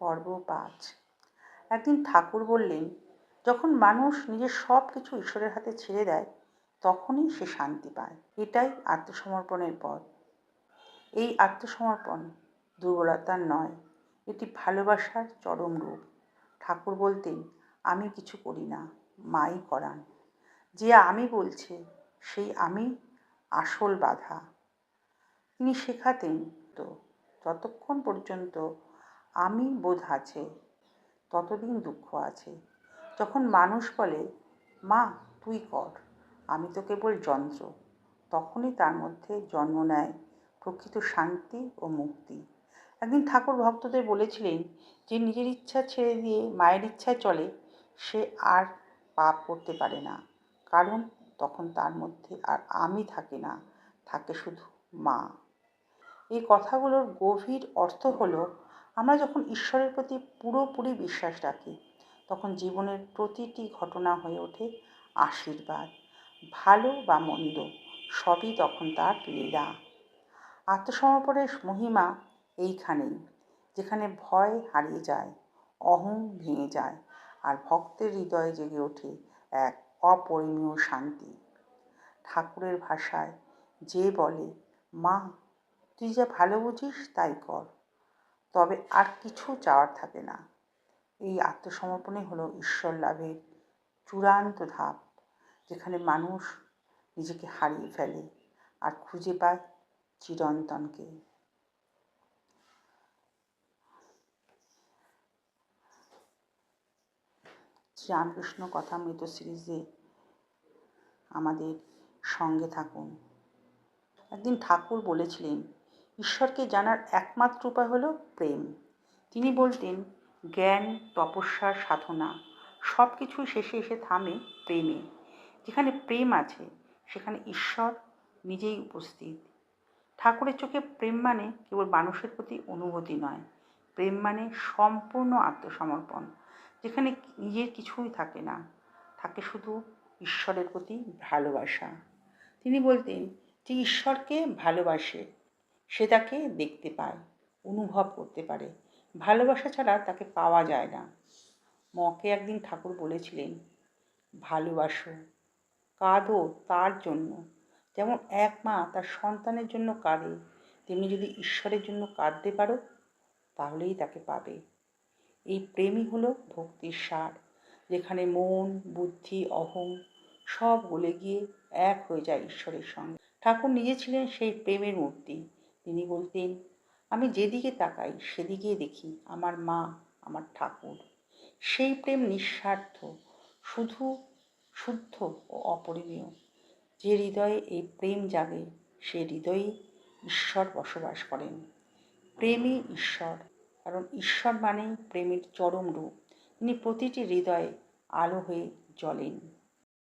পর্ব পাঁচ একদিন ঠাকুর বললেন, যখন মানুষ নিজের সব কিছু ঈশ্বরের হাতে ছেড়ে দেয়, তখনই সে শান্তি পায়। এটাই আত্মসমর্পণের পথ। এই আত্মসমর্পণ দুর্বলতার নয়, এটি ভালোবাসার চরম রূপ। ঠাকুর বলতেন, আমি কিছু করি না, মাই করান। যে আমি বলছে, সেই আমি আসল বাধা। তিনি শেখাতেন তো যতক্ষণ পর্যন্ত আমি বোধ আছে, ততদিন দুঃখ আছে। যখন মানুষ বলে, মা, তুই কর, আমি তো কেবল যন্ত্র। তখনই তার মধ্যে জন্ম নেয় প্রকৃত শান্তি ও মুক্তি। একদিন ঠাকুর ভক্তদের বলেছিলেন যে, নিজের ইচ্ছা ছেড়ে দিয়ে মায়ের ইচ্ছায় চলে, সে আর পাপ করতে পারে না। কারণ তখন তার মধ্যে আর আমি থাকে না, থাকে শুধু মা। এই কথাগুলোর গভীর অর্থ হলো আমরা যখন ঈশ্বরের প্রতি পুরোপুরি বিশ্বাস রাখি, তখন জীবনের প্রতিটি ঘটনা হয়ে ওঠে আশীর্বাদ। ভালো বা মন্দ, সবই তখন তার লীলা। আত্মসমর্পণের মহিমা এইখানেই, যেখানে ভয় হারিয়ে যায়, অহং ভেঙে যায়, আর ভক্তের হৃদয়ে জেগে ওঠে এক অপরিমীয় শান্তি। ঠাকুরের ভাষায় যে বলে, মা, তুই যা ভালো বুঝিস তাই কর। তবে আর কিছু চাওয়ার থাকে না। এই আত্মসমর্পণই হলো ঈশ্বর লাভের চূড়ান্ত ধাপ, যেখানে মানুষ নিজেকে হারিয়ে ফেলে আর খুঁজে পায় চিরন্তনকে। শ্রীরামকৃষ্ণ কথামৃত সিরিজে আমাদের সঙ্গে থাকুন। একদিন ঠাকুর বলেছিলেন ঈশ্বরকে জানার একমাত্র উপায় হলো প্রেম। তিনি বলতেন, জ্ঞান, তপস্যা, সাধনা সব কিছুই শেষে এসে থামে প্রেমে। যেখানে প্রেম আছে, সেখানে ঈশ্বর নিজেই উপস্থিত। ঠাকুরের চোখে প্রেম মানে কেবল মানুষের প্রতি অনুভূতি নয়। প্রেম মানে সম্পূর্ণ আত্মসমর্পণ, যেখানে নিজের কিছুই থাকে না। থাকে শুধু ঈশ্বরের প্রতি ভালোবাসা। তিনি বলতেন, যে ঈশ্বরকে ভালোবাসে সে তাকে দেখতে পায়, অনুভব করতে পারে। ভালোবাসা ছাড়া তাকে পাওয়া যায় না। মকে একদিন ঠাকুর বলেছিলেন, ভালোবাসো, কাঁদো তার জন্য। যেমন এক মা তার সন্তানের জন্য কাঁদে, তেমনি যদি ঈশ্বরের জন্য কাঁদতে পারো, তাহলেই তাকে পাবে। এই প্রেমই হলো ভক্তির সার যেখানে মন, বুদ্ধি, অহং সব গলে গিয়ে এক হয়ে যায় ঈশ্বরের সঙ্গে। ঠাকুর নিজে ছিলেন সেই প্রেমের মূর্তি। তিনি বলতেন, আমি যেদিকে তাকাই সেদিকেই দেখি আমার মা, আমার ঠাকুর। সেই প্রেম নিঃস্বার্থ, শুধু, শুদ্ধ ও অপরিমেয়। যে হৃদয়ে এই প্রেম জাগে, সে হৃদয়ে ঈশ্বর বসবাস করেন। প্রেমই ঈশ্বর, কারণ ঈশ্বর মানেই প্রেমের চরম রূপ। তিনি প্রতিটি হৃদয়ে আলো হয়ে জ্বলেন।